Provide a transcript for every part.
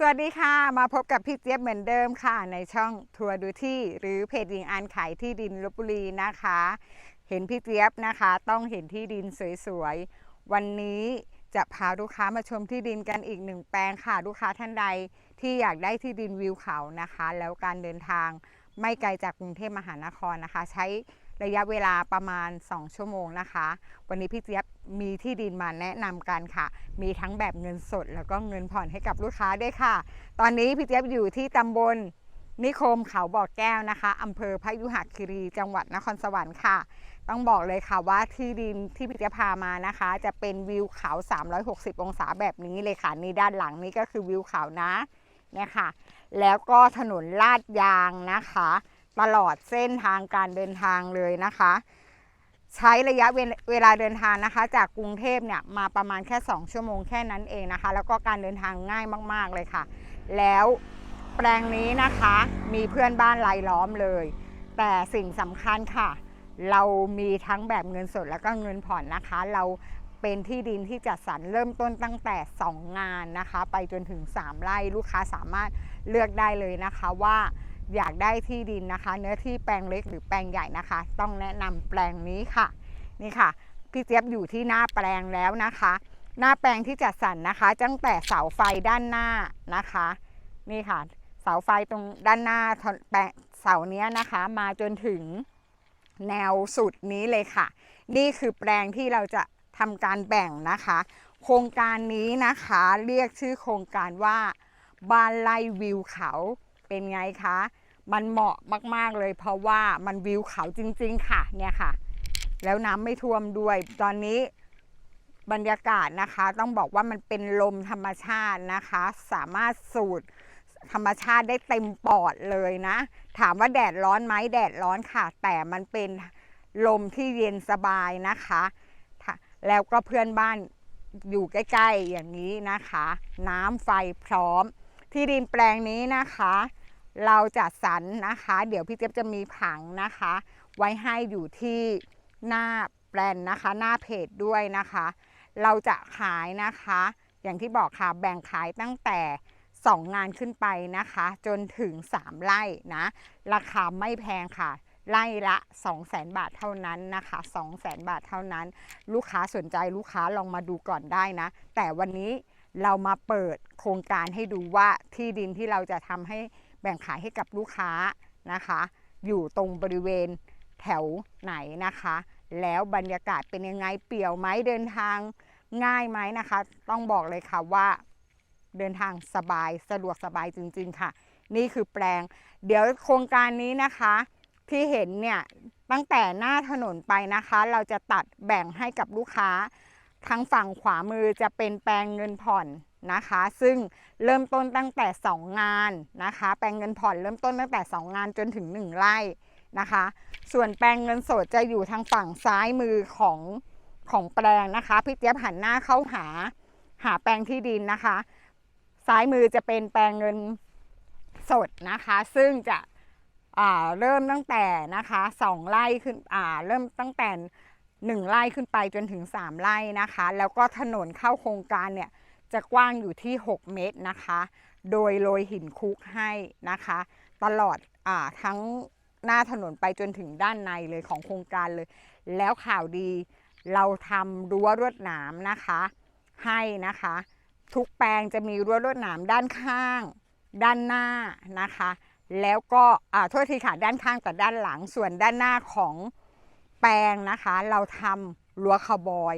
สวัสดีค่ะ มาพบกับพี่เจี๊ยบเหมือนเดิมค่ะ ในช่องทัวร์ดูที่หรือเพจยิงอันขายที่ดินลบบุรีนะคะ เห็นพี่เจี๊ยบนะคะ ต้องเห็นที่ดินสวยๆ วันนี้จะพาลูกค้ามาชมที่ดินกันอีกหนึ่งแปลงค่ะ ลูกค้าท่านใดที่อยากได้ที่ดินวิวเขานะคะ แล้วการเดินทางไม่ไกลจากกรุงเทพมหานครนะคะ ใช้ระยะเวลาประมาณ 2 ชั่วโมงนะคะ วันนี้พี่เจี๊ยบ มีที่ดินมาแนะนำกันค่ะ มีทั้งแบบเงินสด แล้วก็เงินผ่อนให้กับลูกค้าด้วยค่ะ ตอนนี้พี่เจี๊ยบอยู่ที่ตำบลนิคมเขาบ่อแก้วนะคะอำเภอพยุหคีรีจังหวัดนครสวรรค์ค่ะ ต้องบอกเลยค่ะว่าที่ดินที่พี่เจี๊ยบพามานะคะ จะเป็นวิวเขา 360 องศาแบบนี้เลยค่ะนี่ด้านหลังนี้ก็คือวิวเขานะเนี่ยค่ะ แล้วก็ถนนลาดยางนะคะ ตลอดเส้นทางการเดินทางเลยนะคะ ใช้ระยะเวลเวลาเดินทางนะคะ จากกรุงเทพเนี่ยมาประมาณแค่ 2 ชั่วโมงแค่นั้นเองนะคะ แล้วก็การเดินทางง่ายมาก ๆ เลยค่ะ แล้วแปลงนี้นะคะมีเพื่อนบ้านรายล้อมเลย แต่สิ่งสำคัญค่ะ เรามีทั้งแบบเงินสดแล้วก็เงินผ่อนนะคะ เราเป็นที่ดินที่จัดสรรเริ่มต้นตั้งแต่ 2 งานนะคะ ไปจนถึง 3 ไร่ลูกค้าสามารถเลือกได้เลยนะคะว่า อยากได้ที่ดินนะคะ เนื้อที่แปลงเล็กหรือแปลงใหญ่นะคะ ต้องแนะนำแปลงนี้ค่ะ นี่ค่ะพี่เจี๊ยบอยู่ที่หน้าแปลงแล้วนะคะ หน้าแปลงที่จัดสรรนะคะตั้งแต่เสาไฟด้านหน้านะคะ นี่ค่ะ เสาไฟตรงด้านหน้าแปลงเสาเนี้ยนะคะ มาจนถึงแนวสุดนี้เลยค่ะ นี่คือแปลงที่เราจะทำการแบ่งนะคะ โครงการนี้นะคะเรียกชื่อโครงการว่า บ้านไร่วิวเขา เป็นไงคะ มันเหมาะมากๆเลย เพราะว่ามันวิวเขาจริง ๆ ค่ะ เนี่ยค่ะ แล้วน้ำไม่ท่วมด้วย ตอนนี้บรรยากาศนะคะ ต้องบอกว่ามันเป็นลมธรรมชาตินะคะ สามารถสูดธรรมชาติได้เต็มปอดเลยนะ ถามว่าแดดร้อนไหมแดดร้อนค่ะ แต่มันเป็นลมที่เย็นสบายนะคะ แล้วก็เพื่อนบ้านอยู่ใกล้ ๆ อย่างนี้นะคะ น้ำไฟพร้อม ที่ดินแปลงนี้นะคะ เราจัดสรรนะคะ เดี๋ยวพี่เจี๊ยบจะมีผังนะคะ ไว้ให้อยู่ที่หน้าแปลนนะคะ หน้าเพจด้วยนะคะ เราจะขายนะคะ อย่างที่บอกค่ะแบ่งขายตั้งแต่2งานขึ้นไปนะคะ จนถึง 3 ไร่นะ ราคาไม่แพงค่ะไร่ละ 200,000 บาทเท่านั้นนะคะ 200,000 บาทเท่านั้น ลูกค้าสนใจลูกค้าลองมาดูก่อนได้นะ แต่วันนี้เรามาเปิดโครงการให้ดูว่าที่ดินที่เราจะทำให้ แบ่งขายให้กับลูกค้านะคะ อยู่ตรงบริเวณแถวไหนนะคะ แล้วบรรยากาศเป็นยังไงเปี่ยวไหมเดินทางง่ายไหมนะคะ ต้องบอกเลยค่ะว่าเดินทางสบายสะดวกสบายจริง ๆ ค่ะ นี่คือแปลง เดี๋ยวโครงการนี้นะคะ ที่เห็นเนี่ยตั้งแต่หน้าถนนไปนะคะ เราจะตัดแบ่งให้กับลูกค้าทางฝั่งขวามือจะเป็นแปลงเงินผ่อน นะคะ ซึ่งเริ่มต้นตั้งแต่ 2 งานนะคะ แปลงเงินผ่อนเริ่มต้นตั้งแต่ 2 งานจนถึง 1 ไร่นะคะ ส่วนแปลงเงินสดจะอยู่ทางฝั่งซ้ายมือของของแปลงนะคะพี่เจี๊ยบหันหน้าเข้าหาหาแปลงที่ดินนะคะ ซ้ายมือจะเป็นแปลงเงินสดนะคะ ซึ่งจะอ่าเริ่มตั้งแต่นะคะสองไร่ขึ้นอ่าเริ่มตั้งแต่หนึ่งไร่ขึ้นไปจนถึง3ไร่นะคะ แล้วก็ถนนเข้าโครงการเนี่ย จะกว้างอยู่ที่ 6 เมตรนะคะ โดยโรยหินคุกให้นะคะ ตลอดอทั้งหน้าถนนไปจนถึงด้านในเลยของโครงการเลย แล้วข่าวดีเราทำรั้วรวดหนามนะคะ ให้นะคะ ทุกแปลงจะมีรั้วรวดหนามด้านข้าง ด้านหน้านะคะ แล้วก็อ่าโทษทีค่ะด้านข้างกับด้านหลังส่วนด้านหน้าของแปลงนะคะ เราทำรั้วคาวบอย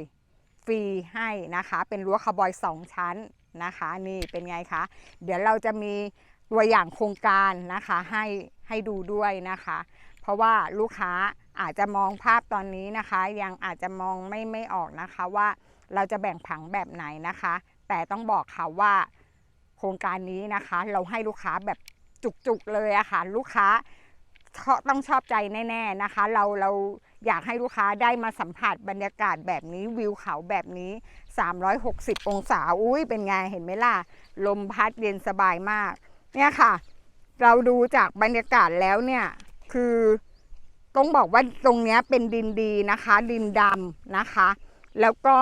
รีให้นะคะ เป็นรั้วคาวบอยสองชั้นนะคะ นี่เป็นไงคะ เดี๋ยวเราจะมีตัวอย่างโครงการนะคะให้ให้ดูด้วยนะคะ เพราะว่าลูกค้าอาจจะมองภาพตอนนี้นะคะ ยังอาจจะมองไม่ไม่ออกนะคะว่าเราจะแบ่งผังแบบไหนนะคะ แต่ต้องบอกค่ะว่าโครงการนี้นะคะ เราให้ลูกค้าแบบจุกๆเลยอะค่ะ ลูกค้าต้องชอบใจแน่ ๆนะคะ เราเรา อยากให้ลูกค้าได้มาสัมผัสบรรยากาศแบบนี้วิวเขาแบบนี้ 360 องศาอุ้ยเป็นไงเห็นไหมล่ะ ลมพัดเย็นสบายมาก เนี่ยค่ะ เราดูจากบรรยากาศแล้วเนี่ยคือต้องบอกว่าตรงนี้เป็นดินดีนะคะ ดินดำนะคะ แล้วก็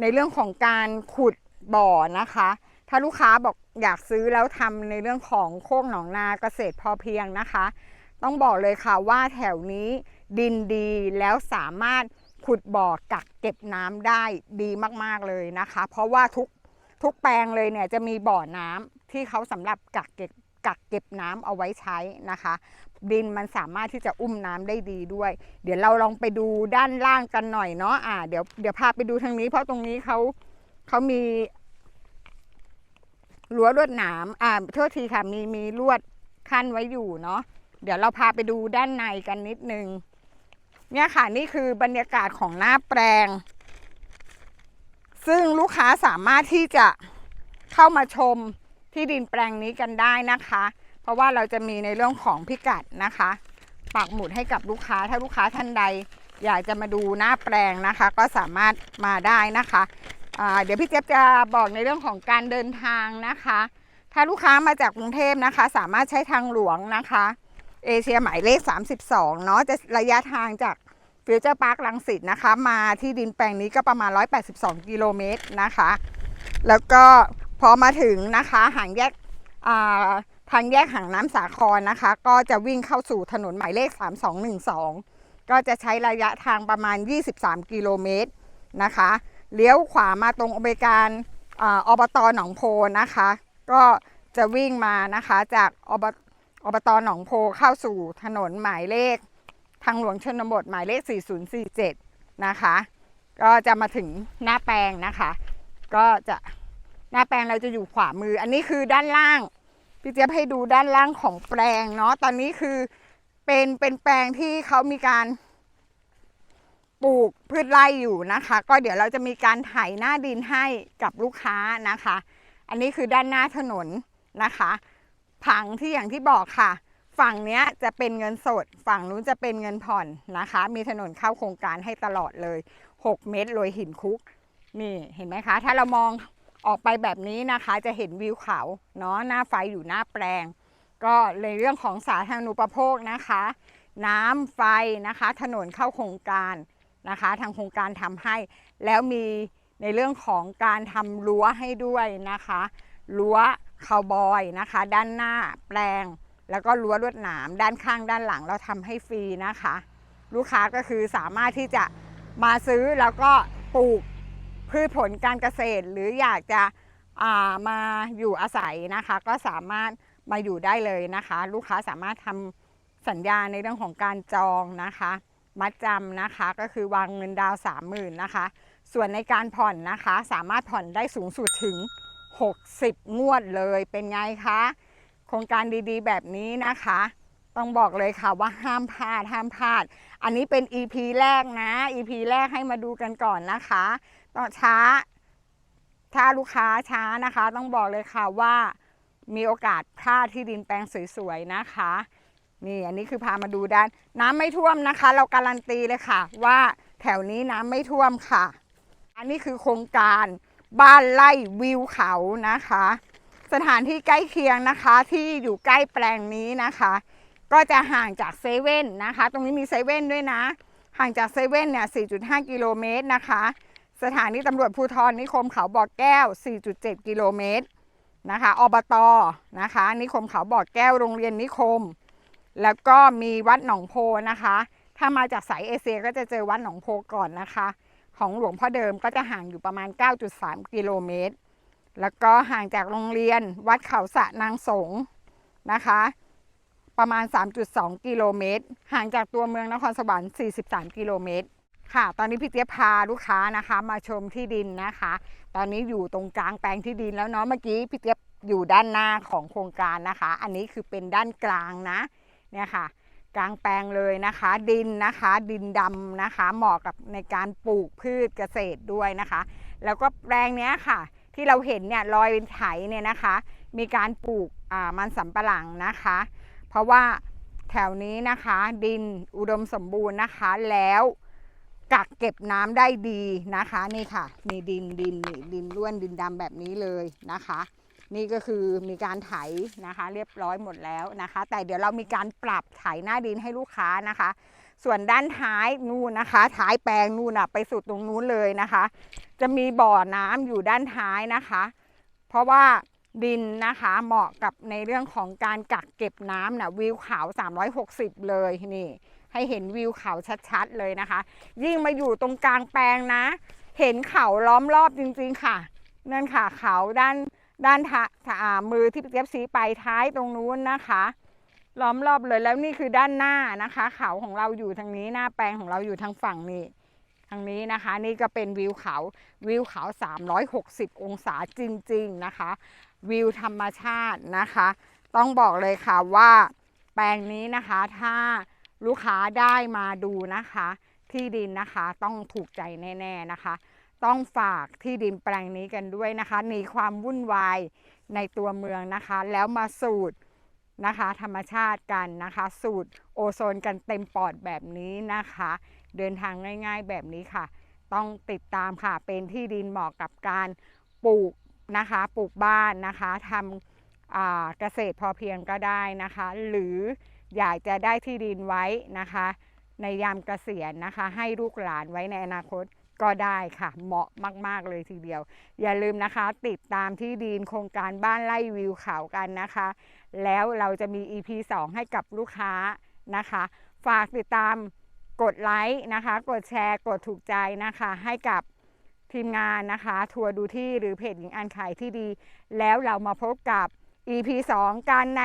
ในเรื่องของการขุดบ่อนะคะ ถ้าลูกค้าบอกอยากซื้อแล้วทำในเรื่องของโคกหนองนาเกษตรพอเพียงนะคะ ต้องบอกเลยค่ะว่าแถวนี้ ดินดีแล้วสามารถขุดบ่อกักเก็บน้ำได้ดีมากๆเลยนะคะ เพราะว่าทุกทุกแปลงเลยเนี่ยจะมีบ่อน้ำที่เขาสำหรับกักเก็บกักเก็บน้ำเอาไว้ใช้นะคะ ดินมันสามารถที่จะอุ้มน้ำได้ดีด้วย เดี๋ยวเราลองไปดูด้านล่างกันหน่อยเนาะอ่าเดี๋ยวเดี๋ยวพาไปดูทางนี้ เพราะตรงนี้เขาเขามีรั้วลวดหนามอ่าโทษทีค่ะมีมีลวดขั้นไว้อยู่เนาะเดี๋ยวเราพาไปดูด้านในกันนิดนึง เนี่ยค่ะนี่คือบรรยากาศของหน้าแปลง ซึ่งลูกค้าสามารถที่จะเข้ามาชมที่ดินแปลงนี้กันได้นะคะ เพราะว่าเราจะมีในเรื่องของพิกัดนะคะปักหมุดให้กับลูกค้าถ้าลูกค้าท่านใด อยากจะมาดูหน้าแปลงนะคะ ก็สามารถมาได้นะคะเดี๋ยวพี่เจี๊ยบจะบอกในเรื่องของการเดินทางนะคะ ถ้าลูกค้ามาจากกรุงเทพนะคะ สามารถใช้ทางหลวงนะคะ เอเชียหมายเลข 32 เนาะจะระยะทางจากฟิวเจอร์พาร์คลังสิตนะคะ มาที่ดินแปลงนี้ก็ประมาณ 182 กิโลเมตรนะคะ แล้วก็พอมาถึงนะคะหางแยกาทางแยกหางน้ำสาครนะคะ ก็จะวิ่งเข้าสู่ถนนหมายเลข 3212 ก็จะใช้ระยะทางประมาณ 23 กิโลเมตรนะคะ เลี้ยวขวามาตรงอบการอาอบตหนองโพนะคะ ก็จะวิ่งมานะคะจากอบ อบตหนองโพเข้าสู่ถนนหมายเลข ทางหลวงชนบทหมายเลข 4047 นะคะ ก็จะมาถึงหน้าแปลงนะคะ ก็จะหน้าแปลงเราจะอยู่ขวามือ อันนี้คือด้านล่าง พี่เจี๊ยบให้ดูด้านล่างของแปลงเนาะตอนนี้คือเป็นเป็นแปลงที่เขามีการปลูกพืชไร่อยู่นะคะ ก็เดี๋ยวเราจะมีการไถหน้าดินให้กับลูกค้านะคะ อันนี้คือด้านหน้าถนนนะคะ ผังที่อย่างที่บอกค่ะ ฝั่งนี้จะเป็นเงินสด ฝั่งนู้นจะเป็นเงินผ่อนนะคะ มีถนนเข้าโครงการให้ตลอดเลย 6 เมตรโรยหินคุก นี่เห็นไหมคะ ถ้าเรามองออกไปแบบนี้นะคะจะเห็นวิวเขาเนาะหน้าไฟอยู่หน้าแปลง ก็ในเรื่องของสาธารณูปโภคนะคะ น้ำไฟนะคะ ถนนเข้าโครงการนะคะ ทางโครงการทำให้ แล้วมีในเรื่องของการทำรั้วให้ด้วยนะคะรั้ว คาวบอยนะคะ ด้านหน้าแปลง แล้วก็รั้วลวดหนาม ด้านข้างด้านหลังเราทำให้ฟรีนะคะ ลูกค้าก็คือสามารถที่จะมาซื้อแล้วก็ปลูกพืชผลการเกษตร หรืออยากจะามาอยู่อาศัยนะคะ ก็สามารถมาอยู่ได้เลยนะคะ ลูกค้าสามารถทำสัญญาในเรื่องของการจองนะคะ มัดจำนะคะก็คือวางเงินดาวสามหมื่นนะคะ ส่วนในการผ่อนนะคะ สามารถผ่อนได้สูงสุดถึง 60 งวดเลยเป็นไงคะ โครงการดีๆ แบบนี้นะคะ ต้องบอกเลยค่ะว่าห้ามพลาดห้ามพลาด อันนี้เป็น EP แรกนะ EP แรกให้มาดูกันก่อนนะคะต่อช้า ถ้าลูกค้าช้านะคะ ต้องบอกเลยค่ะว่ามีโอกาสพลาดที่ดินแปลงสวยๆนะคะนี่อันนี้คือพามาดูด้าน น้ำไม่ท่วมนะคะ เราการันตีเลยค่ะ ว่าแถวนี้น้ำไม่ท่วมค่ะ อันนี้คือโครงการ บ้านไร่วิวเขานะคะ สถานที่ใกล้เคียงนะคะที่อยู่ใกล้แปลงนี้นะคะ ก็จะห่างจากเซเว่นนะคะ ตรงนี้มีเซเว่นด้วยนะ ห่างจากเซเว่นเนี่ย 4.5 กิโลเมตรนะคะ สถานีตำรวจภูธรนิคมเขาบ่อแก้ว 4.7 กิโลเมตรนะคะอบตนะคะ นิคมเขาบ่อแก้วโรงเรียนนิคม แล้วก็มีวัดหนองโพนะคะ ถ้ามาจากสายเอเชียก็จะเจอวัดหนองโพก่อนนะคะ ของหลวงพ่อเดิมก็จะห่างอยู่ประมาณ 9.3 กิโลเมตร แล้วก็ห่างจากโรงเรียนวัดเขาสะนางสงนะคะ ประมาณ 3.2 กิโลเมตร ห่างจากตัวเมืองนครสวรรค์ 43 กิโลเมตร ค่ะ ตอนนี้พี่เจี๊ยบพาลูกค้านะคะ มาชมที่ดินนะคะ ตอนนี้อยู่ตรงกลางแปลงที่ดินแล้วเนาะ เมื่อกี้พี่เจี๊ยบอยู่ด้านหน้าของโครงการนะคะ อันนี้คือเป็นด้านกลางนะ เนี่ยค่ะ กลางแปลงเลยนะคะ ดินนะคะ ดินดำนะคะ เหมาะกับในการปลูกพืชเกษตรด้วยนะคะ แล้วก็แปลงเนี้ยค่ะ ที่เราเห็นเนี่ยรอยเป็นไถเนี่ยนะคะ มีการปลูกมันสำปะหลังนะคะ เพราะว่าแถวนี้นะคะ ดินอุดมสมบูรณ์นะคะ แล้วกักเก็บน้ำได้ดีนะคะ นี่ค่ะ มีดินดินนี่ดินล้วนดินดำแบบนี้เลยนะคะ นี่ก็คือมีการไถนะคะ เรียบร้อยหมดแล้วนะคะ แต่เดี๋ยวเรามีการปรับไถหน้าดินให้ลูกค้านะคะ ส่วนด้านท้ายนู่นนะคะ ท้ายแปลงนู่นน่ะไปสุดตรงนู้นเลยนะคะ จะมีบ่อน้ำอยู่ด้านท้ายนะคะ เพราะว่าดินนะคะเหมาะกับในเรื่องของการกักเก็บน้ำนะวิวเขา360 เลยนี่ ให้เห็นวิวเขาชัดๆเลยนะคะ ยิ่งมาอยู่ตรงกลางแปลงนะ เห็นเขาล้อมรอบจริงๆค่ะ นั่นค่ะเขาด้าน ด้านท่ามือที่พี่เจี๊ยบชี้ไปท้ายตรงนู้นนะคะ ล้อมรอบเลยแล้วนี่คือด้านหน้านะคะ เขาของเราอยู่ทางนี้หน้าแปลงของเราอยู่ทางฝั่งนี้ทางนี้นะคะ นี่ก็เป็นวิวเขาวิวเขา 360 องศาจริง ๆนะคะ วิวธรรมชาตินะคะ ต้องบอกเลยค่ะว่าแปลงนี้นะคะ ถ้าลูกค้าได้มาดูนะคะ ที่ดินนะคะต้องถูกใจแน่ ๆนะคะ ต้องฝากที่ดินแปลงนี้กันด้วยนะคะหนีความวุ่นวายในตัวเมืองนะคะ แล้วมาสูตรนะคะ ธรรมชาติกันนะคะ สูตรโอโซนกันเต็มปอดแบบนี้นะคะ เดินทางง่าย ๆแบบนี้ค่ะ ต้องติดตามค่ะเป็นที่ดินเหมาะกับการปลูกนะคะปลูกบ้านนะคะทำเกษตรพอเพียงก็ได้นะคะ หรืออยากจะได้ที่ดินไว้นะคะ ในยามเกษียณนะคะ ให้ลูกหลานไว้ในอนาคต ก็ได้ค่ะ เหมาะมาก ๆ เลยทีเดียว อย่าลืมนะคะ ติดตามที่ดินโครงการบ้านไล่วิวเขากันนะคะ แล้วเราจะมี EP 2 ให้กับลูกค้านะคะ ฝากติดตามกดไลค์นะคะ กดแชร์ กดถูกใจนะคะ ให้กับทีมงานนะคะ ทัวร์ดูที่หรือเพจหญิงอ่านขายที่ดี แล้วเรามาพบกับ EP 2 กันใน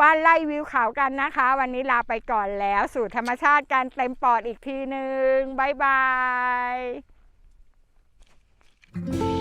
บ้านไล่วิวเขากันนะคะ วันนี้ลาไปก่อนแล้วสู่ธรรมชาติกันเต็มปอดอีกทีหนึ่งบ๊ายบาย Mm-hmm.